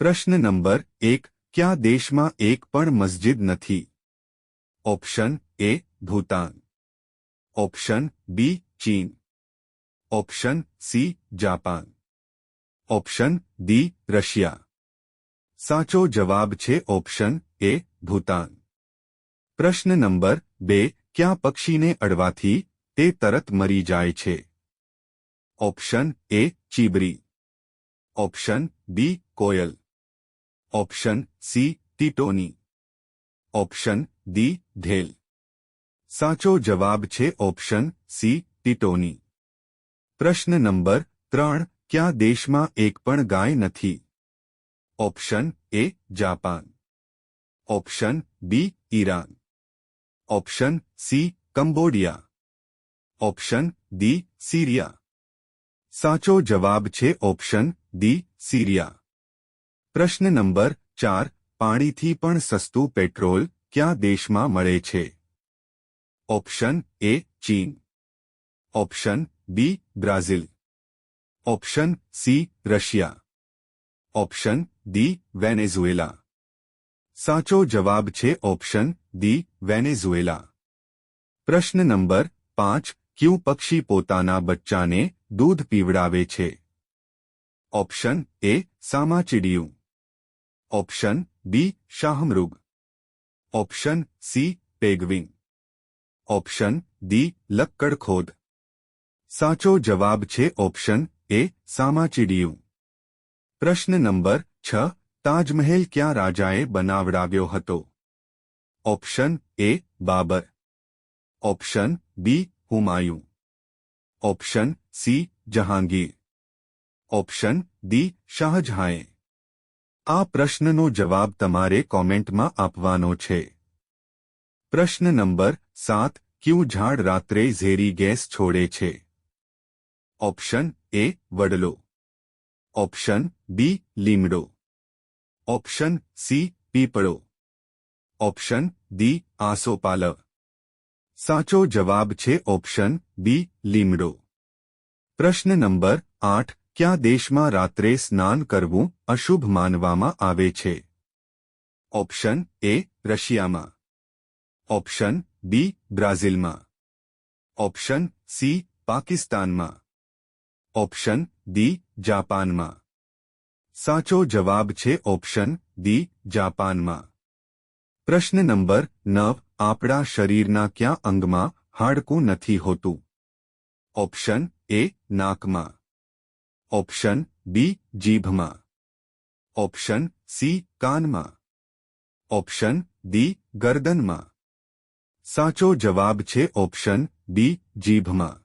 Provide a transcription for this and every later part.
પ્રશ્ન નંબર એક ક્યાં દેશમાં એક પણ મસ્જિદ નથી option A Bhutan option B ચીન option C Japan option D Russia સાચો જવાબ છે ઓપ્શન એ ભૂતાન પ્રશ્ન નંબર બે ક્યાં પક્ષીને અડવાથી તે તરત મરી જાય છે ઓપ્શન એ ચીબરી ઓપ્શન બી કોયલ ઓપ્શન સી ટીટોની ઓપ્શન ડી ઢેલ સાચો જવાબ છે ઓપ્શન સી ટીટોની પ્રશ્ન નંબર ત્રણ ક્યાં દેશમાં એક પણ ગાય નથી option A Japan option B Iran option C Cambodia option D Syria સાચો જવાબ છે ઓપ્શન ડી સિરિયા પ્રશ્ન નંબર ચાર, પાણીથી પણ સસ્તું પેટ્રોલ ક્યાં દેશમાં મળે છે? ઓપ્શન એ ચીન. Option B Brazil. Option C Russia. Option D Venezuela. સાચો જવાબ છે ઓપ્શન ડી વેનેઝુએલા. પ્રશ્ન નંબર પાંચ, ક્યું પક્ષી પોતાના બચ્ચાને દૂધ પીવડાવે છે? Option A સામાચીડિયું. Option B શાહમૃગ option C penguin option D લક્કડખોદ સાચો જવાબ છે ઓપ્શન એ સામાચીડિયું પ્રશ્ન નંબર છ તાજમહેલ ક્યાં રાજાએ બનાવડાવ્યો હતો option A Babar option B Humayun option C Jahangir option D શાહજહાંએ આ પ્રશ્નનો જવાબ તમારે કોમેન્ટમાં આપવાનો છે. પ્રશ્ન નંબર સાત, ક્યુ ઝાડ રાત્રે ઝેરી ગેસ છોડે છે? ઓપ્શન એ, વડલો. ઓપ્શન બી, લીમડો. ઓપ્શન સી, પીપળો. ઓપ્શન ડી આસોપાલવ સાચો જવાબ છે ઓપ્શન બી, લીમડો. પ્રશ્ન નંબર આઠ ક્યાં દેશમાં રાત્રે સ્નાન કરવું અશુભ માનવામાં આવે છે ઓપ્શન એ રશિયામાં ઓપ્શન બી બ્રાઝિલમાં ઓપ્શન સી પાકિસ્તાનમાં ઓપ્શન ડી જાપાનમાં સાચો જવાબ છે ઓપ્શન ડી જાપાનમાં પ્રશ્ન નંબર નવ આપણા શરીરના ક્યાં અંગમાં હાડકું નથી હોતું option A નાકમાં option B જીભમાં option C કાનમાં ઓપ્શન ડી ગરદનમાં સાચો જવાબ છે ઓપ્શન બી જીભમાં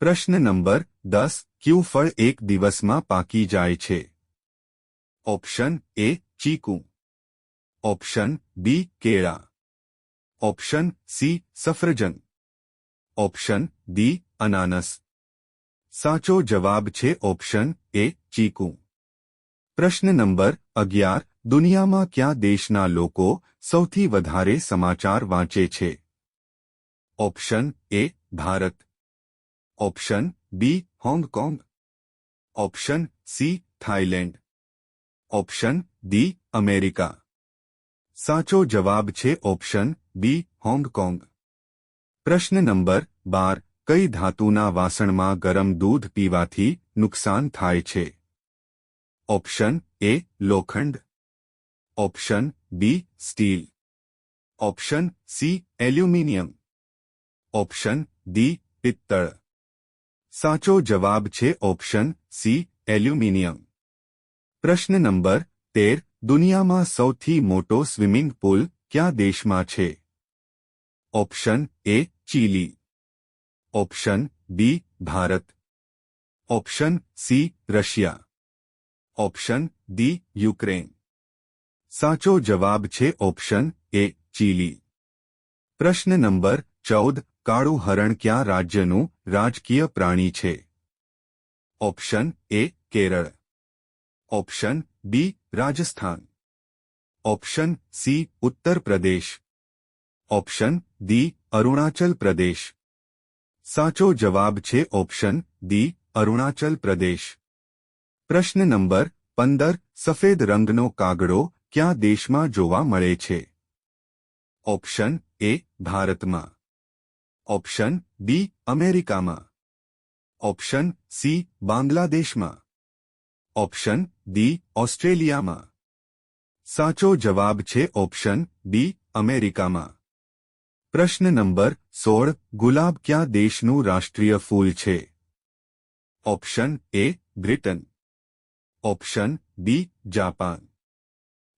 પ્રશ્ન નંબર દસ ક્યુ ફળ એક દિવસમાં પાકી જાય છે ઓપ્શન એ ચીકુ ઓપ્શન બી કેળા ઓપ્શન સી સફરજન ઓપ્શન ડી અનાનસ સાચો જવાબ છે ઓપ્શન એ ચીકુ પ્રશ્ન નંબર અગિયાર દુનિયામાં કયા દેશના લોકો સૌથી વધારે સમાચાર વાંચે છે option A Bharat option B Hong Kong option C Thailand option D America સાચો જવાબ છે ઓપ્શન બી હોંગકોંગ પ્રશ્ન નંબર બાર કઈ ધાતુના વાસણમાં ગરમ દૂધ પીવાથી નુકસાન થાય છે ઓપ્શન એ લોખંડ option B steel option C aluminium option D પિત્તળ સાચો જવાબ છે ઓપ્શન સી એલ્યુમિનિયમ પ્રશ્ન નંબર તેર દુનિયામાં સૌથી મોટો સ્વિમિંગ પુલ ક્યાં દેશમાં છે ઓપ્શન એ chilli option B Bharat option C Russia option D Ukraine સાચો જવાબ છે ઓપ્શન એ ચીલી પ્રશ્ન નંબર ચૌદ કાળું હરણ ક્યાં રાજ્યનું રાજકીય પ્રાણી છે option A Kerala option B Rajasthan option C Uttar Pradesh option D Arunachal Pradesh સાચો જવાબ છે ઓપ્શન ડી અરુણાચલ પ્રદેશ પ્રશ્ન નંબર પંદર સફેદ રંગનો કાગડો ક્યાં દેશમાં જોવા મળે છે ઓપ્શન એ ભારતમાં ઓપ્શન બી અમેરિકામાં ઓપ્શન સી બાંગ્લાદેશમાં ઓપ્શન ડી ઓસ્ટ્રેલિયામાં સાચો જવાબ છે ઓપ્શન બી અમેરિકામાં પ્રશ્ન નંબર સોળ ગુલાબ ક્યાં દેશનું રાષ્ટ્રીય ફૂલ છે option A Britain option B Japan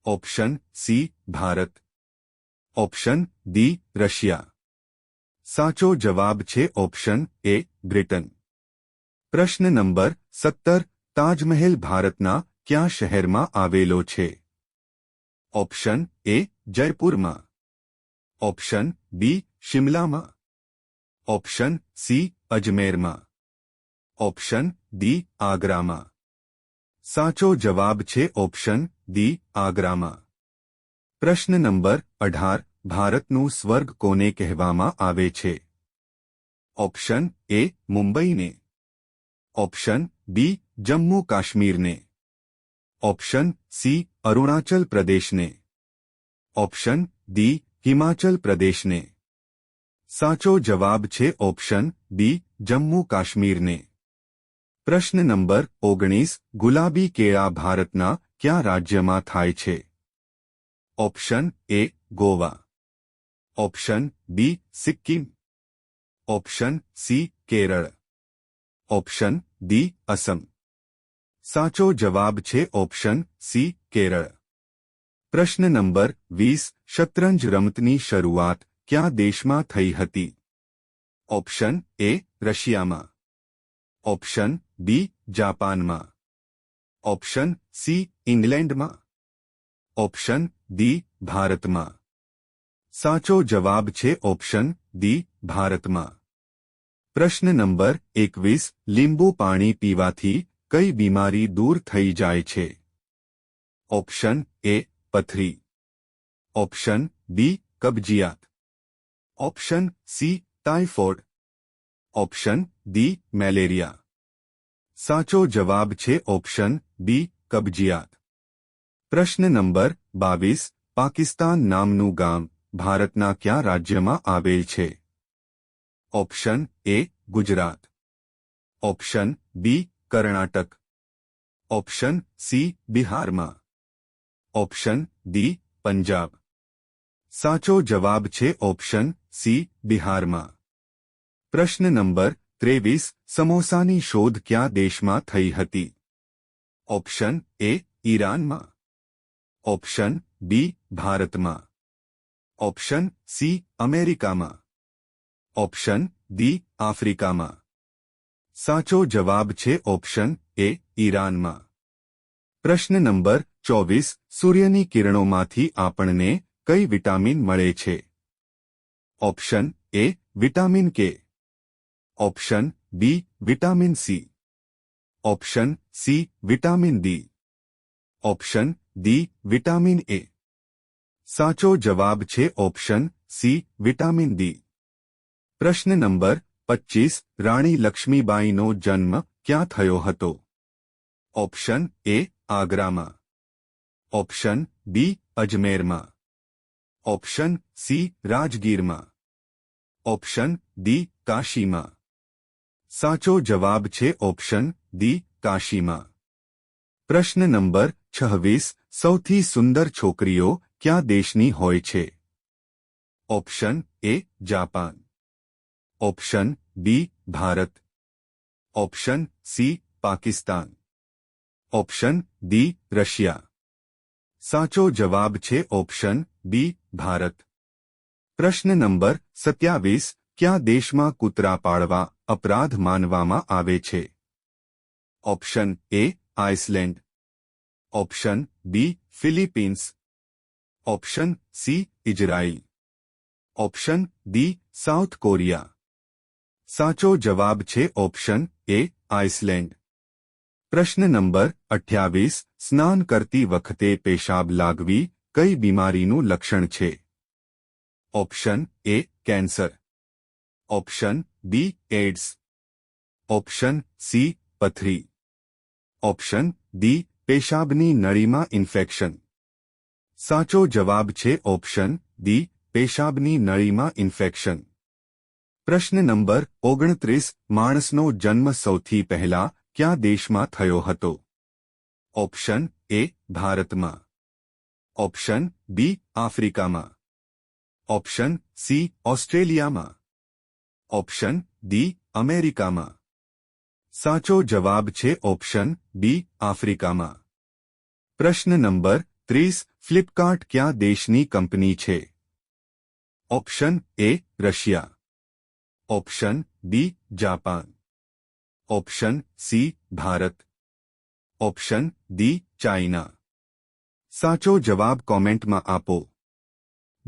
option C Bharat option D Russia સાચો જવાબ છે ઓપ્શન એ બ્રિટન પ્રશ્ન નંબર સત્તર તાજમહેલ ભારતના ક્યાં શહેરમાં આવેલો છે ઓપ્શન એ જયપુરમાં option B શિમલામાં option C અજમેરમાં option D આગ્રામાં સાચો જવાબ છે ઓપ્શન ડી આગ્રામાં પ્રશ્ન નંબર અઢાર ભારતનું સ્વર્ગ કોને કહેવામાં આવે છે ઓપ્શન એ મુંબઈને ઓપ્શન બી જમ્મુ કાશ્મીરને ઓપ્શન સી અરુણાચલ પ્રદેશને ઓપ્શન ડી હિમાચલ પ્રદેશને સાચો જવાબ છે ઓપ્શન બી જમ્મુ કાશ્મીરને પ્રશ્ન નંબર ઓગણીસ ગુલાબી કેળા ભારતના ક્યાં રાજ્યમાં થાય છે option A Goa option B Sikkim option C Kerala option D Assam સાચો જવાબ છે ઓપ્શન સી કેરળ પ્રશ્ન નંબર વીસ શતરંજ રમતની શરૂઆત ક્યાં દેશમાં થઈ હતી? ઓપ્શન એ રશિયામાં ઓપ્શન બી જાપાનમાં ઓપ્શન સી ઇંગ્લેન્ડમાં ઓપ્શન ડી ભારતમાં સાચો જવાબ છે ઓપ્શન ડી ભારતમાં પ્રશ્ન નંબર એકવીસ, લીંબુ પાણી પીવાથી કઈ બીમારી દૂર થઈ જાય છે? ઓપ્શન એ પથરી. ઓપ્શન બી કબજિયાત. option C typhoid option D malaria સાચો જવાબ છે ઓપ્શન બી કબજિયાત પ્રશ્ન નંબર બાવીસ પાકિસ્તાન નામનું ગામ ભારતના કયા રાજ્યમાં આવેલ છે option A Gujarat option B Karnataka option C બિહારમાં ઓપ્શન ડી પંજાબ સાચો જવાબ છે ઓપ્શન સી, બિહારમાં. પ્રશ્ન નંબર ત્રેવીસ, સમોસાની શોધ ક્યાં દેશમાં થઈ હતી? Option A, ઈરાનમાં. ઓપ્શન બી, ભારતમાં. ઓપ્શન સી, અમેરિકામાં. ઓપ્શન ડી, આફ્રિકામાં. સાચો જવાબ છે ઓપ્શન એ, ઈરાનમાં. પ્રશ્ન નંબર ચોવીસ, સૂર્યની કિરણોમાંથી આપણને કઈ વિટામિન મળે છે? option A vitamin K option B vitamin C option C vitamin D option D vitamin A સાચો જવાબ છે ઓપ્શન સી વિટામિન ડી પ્રશ્ન નંબર પચીસ રાણી લક્ષ્મીબાઈનો જન્મ ક્યાં થયો હતો option A આગ્રામાં option B અજમેરમાં option C રાજગીરમાં option D કાશીમાં સાચો જવાબ છે ઓપ્શન ડી કાશીમાં પ્રશ્ન નંબર છવ્વીસ સૌથી સુંદર છોકરીઓ ક્યાં દેશની હોય છે option A Japan option B Bharat option C Pakistan option D Russia સાચો જવાબ છે ઓપ્શન બી ભારત પ્રશ્ન નંબર સત્યાવીસ, ક્યાં દેશમાં કૂતરા પાળવા અપરાધ માનવામાં આવે છે? Option A Iceland. Option B Philippines. Option C Israel option D South Korea. સાચો જવાબ છે ઓપ્શન એ આઇસલેન્ડ. પ્રશ્ન નંબર અઠ્યાવીસ, સ્નાન કરતી વખતે પેશાબ લાગવી કઈ બીમારીનું લક્ષણ છે? option A cancer option B AIDS option C પથરી ઓપ્શન ડી પેશાબની નળીમાં ઇન્ફેક્શન સાચો જવાબ છે ઓપ્શન ડી પેશાબની નળીમાં ઇન્ફેક્શન પ્રશ્ન નંબર ઓગણત્રીસ માણસનો જન્મ સૌથી પહેલા ક્યાં દેશમાં થયો હતો ઓપ્શન એ ભારતમાં ઓપ્શન બી આફ્રિકામાં ઓપ્શન સી ઓસ્ટ્રેલિયામાં ઓપ્શન ડી અમેરિકામાં સાચો જવાબ છે ઓપ્શન બી આફ્રિકામાં પ્રશ્ન નંબર ત્રીસ ફ્લિપકાર્ટ ક્યાં દેશની કંપની છે option A Russia option B Japan option C Bharat option D China સાચો જવાબ કોમેન્ટમાં આપો